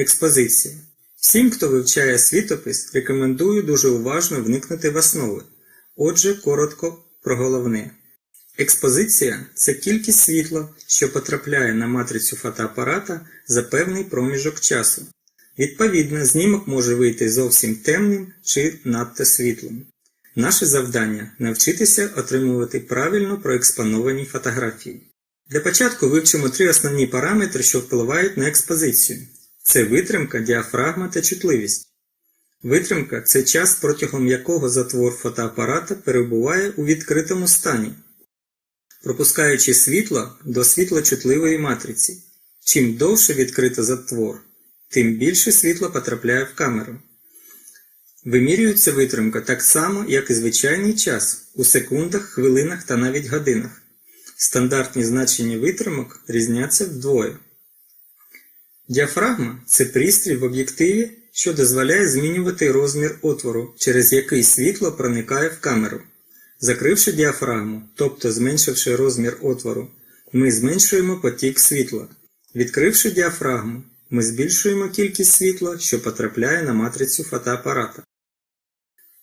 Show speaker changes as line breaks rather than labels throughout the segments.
Експозиція. Всім, хто вивчає світопис, рекомендую дуже уважно вникнути в основи. Отже, коротко про головне. Експозиція це кількість світла, що потрапляє на матрицю фотоапарата за певний проміжок часу. Відповідно, знімок може вийти зовсім темним чи надто світлим. Наше завдання навчитися отримувати правильно проекспоновані фотографії. Для початку вивчимо три основні параметри, що впливають на експозицію. Це витримка, діафрагма та чутливість. Витримка це час, протягом якого затвор фотоапарата перебуває у відкритому стані, пропускаючи світло до світлочутливої матриці. Чим довше відкрито затвор, тим більше світла потрапляє в камеру. Вимірюється витримка так само, як і звичайний час у секундах, хвилинах та навіть годинах. Стандартні значення витримок різняться вдвоє. Діафрагма це пристрій в об'єктиві, що дозволяє змінювати розмір отвору, через який світло проникає в камеру. Закривши діафрагму, тобто зменшивши розмір отвору, ми зменшуємо потік світла. Відкривши діафрагму, ми збільшуємо кількість світла, що потрапляє на матрицю фотоапарата.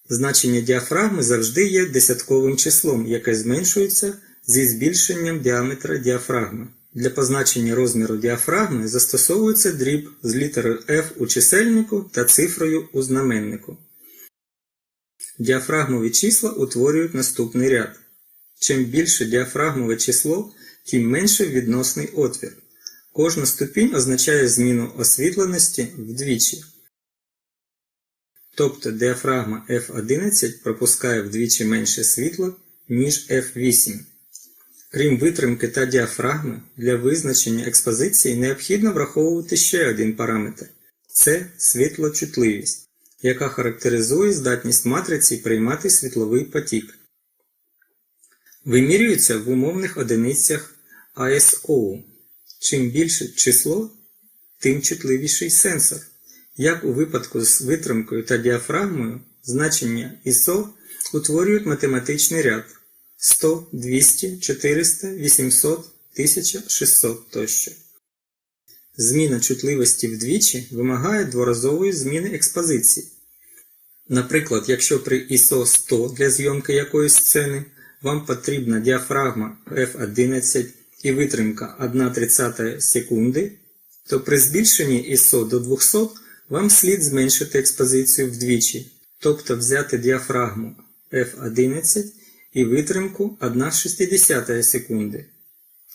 Значення діафрагми завжди є десятковим числом, яке зменшується зі збільшенням діаметра діафрагми. Для позначення розміру діафрагми застосовується дріб з літерою F у чисельнику та цифрою у знаменнику. Діафрагмові числа утворюють наступний ряд. Чим більше діафрагмове число, тим менше відносний отвір. Кожна ступінь означає зміну освітленості вдвічі. Тобто діафрагма F11 пропускає вдвічі менше світла, ніж F8. Крім витримки та діафрагми, для визначення експозиції необхідно враховувати ще один параметр це світлочутливість, яка характеризує здатність матриці приймати світловий потік. Вимірюється в умовних одиницях ISO. Чим більше число, тим чутливіший сенсор. Як у випадку з витримкою та діафрагмою, значення ISO утворюють математичний ряд 100, 200, 400, 800, 1600 тощо. Зміна чутливості вдвічі вимагає дворазової зміни експозиції. Наприклад, якщо при ISO 100 для зйомки якоїсь сцени вам потрібна діафрагма F11 і витримка 1,30 секунди, то при збільшенні ISO до 200 вам слід зменшити експозицію вдвічі, тобто взяти діафрагму F11 і витримку 1,60 секунди.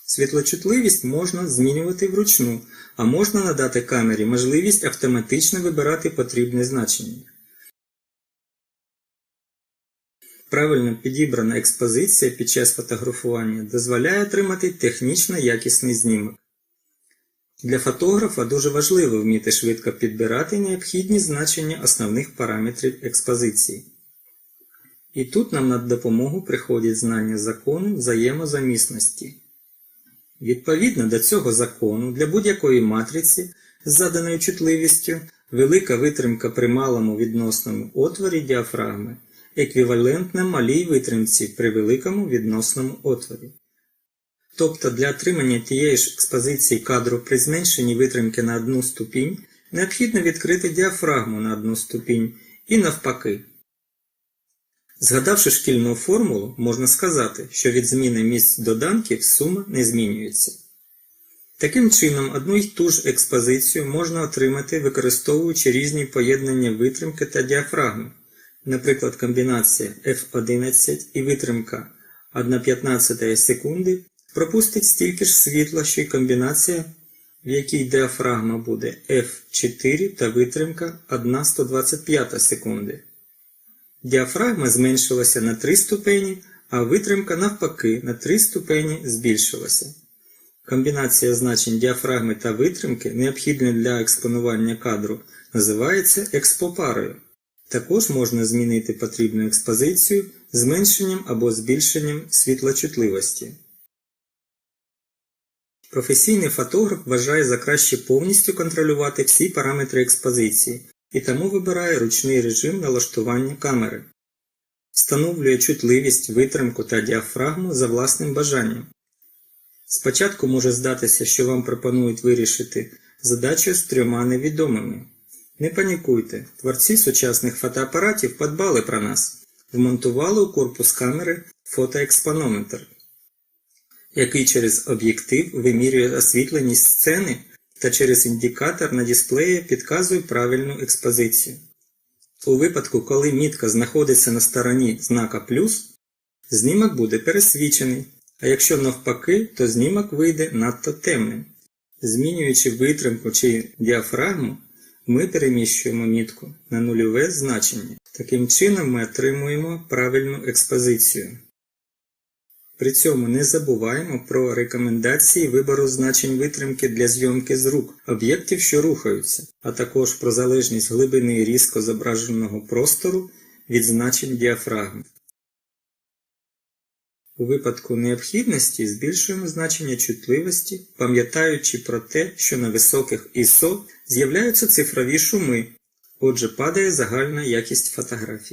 Світлочутливість можна змінювати вручну, а можна надати камері можливість автоматично вибирати потрібне значення. Правильно підібрана експозиція під час фотографування дозволяє отримати технічно якісний знімок. Для фотографа дуже важливо вміти швидко підбирати необхідні значення основних параметрів експозиції. І тут нам на допомогу приходять знання закону взаємозамісності. Відповідно до цього закону для будь-якої матриці з заданою чутливістю велика витримка при малому відносному отворі діафрагми еквівалентна малій витримці при великому відносному отворі. Тобто для отримання тієї ж експозиції кадру при зменшенні витримки на одну ступінь необхідно відкрити діафрагму на одну ступінь і навпаки. Згадавши шкільну формулу, можна сказати, що від зміни місць доданків сума не змінюється. Таким чином, одну й ту ж експозицію можна отримати, використовуючи різні поєднання витримки та діафрагми, наприклад, комбінація F11 і витримка 1,15 секунди пропустить стільки ж світла, що й комбінація, в якій діафрагма буде F4 та витримка 1,125 секунди. Діафрагма зменшилася на 3 ступені, а витримка навпаки на 3 ступені збільшилася. Комбінація значень діафрагми та витримки, необхідна для експонування кадру, називається експопарою. Також можна змінити потрібну експозицію зменшенням або збільшенням світлочутливості. Професійний фотограф вважає за краще повністю контролювати всі параметри експозиції і тому вибирає ручний режим налаштування камери. Встановлює чутливість, витримку та діафрагму за власним бажанням. Спочатку може здатися, що вам пропонують вирішити задачею з трьома невідомими. Не панікуйте, творці сучасних фотоапаратів подбали про нас, вмонтували у корпус камери фотоекспонометр, який через об'єктив вимірює освітленість сцени та через індикатор на дисплеї підказує правильну експозицію. У випадку, коли мітка знаходиться на стороні знака плюс, знімок буде пересвічений, а якщо навпаки, то знімок вийде надто темним. Змінюючи витримку чи діафрагму, ми переміщуємо мітку на нульове значення. Таким чином ми отримуємо правильну експозицію. При цьому не забуваємо про рекомендації вибору значень витримки для зйомки з рук об'єктів, що рухаються, а також про залежність глибини різко зображеного простору від значень діафрагми. У випадку необхідності збільшуємо значення чутливості, пам'ятаючи про те, що на високих ISO з'являються цифрові шуми, отже падає загальна якість фотографії.